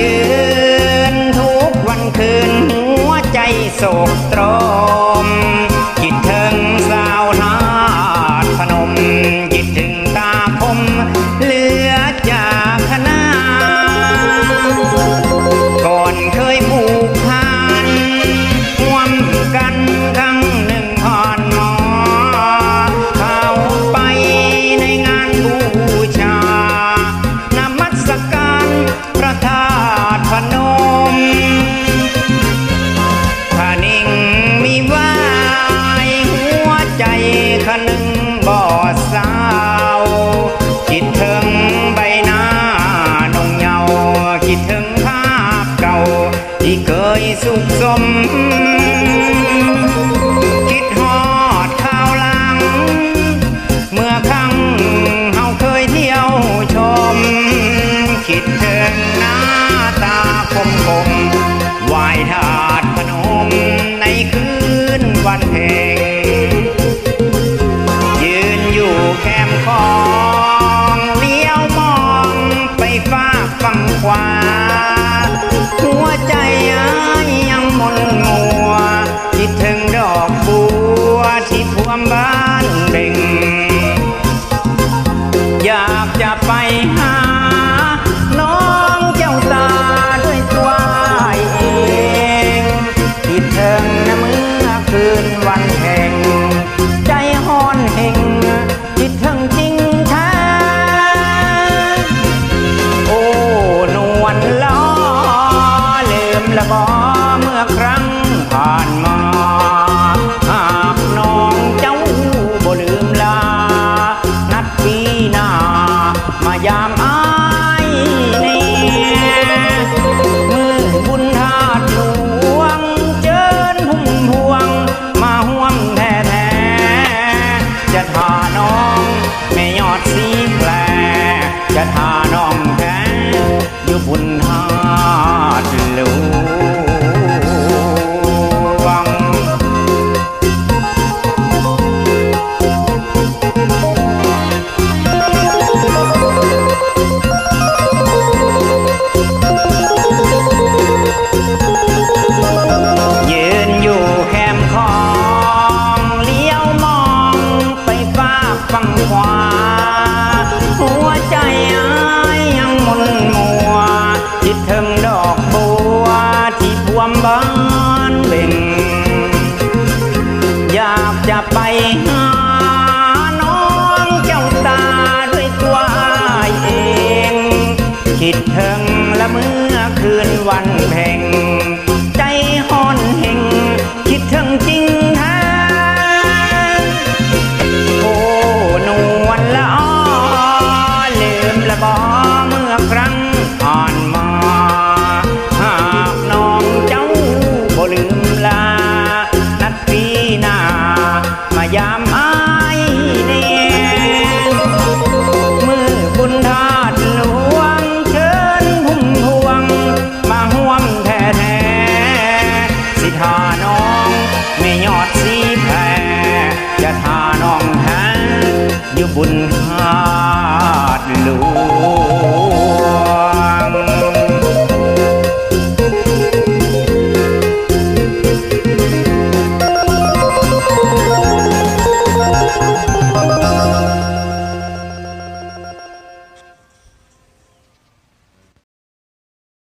ยืนทุกวันคืนหัวใจโศกตรอ จะทาน้อง ไม่ยอดสีแผลจะทาากจะไปหาน้องเจ้าตาด้วยตัวเอง คิดถึงและเมื่อคืนวันเพ่ง บุญหา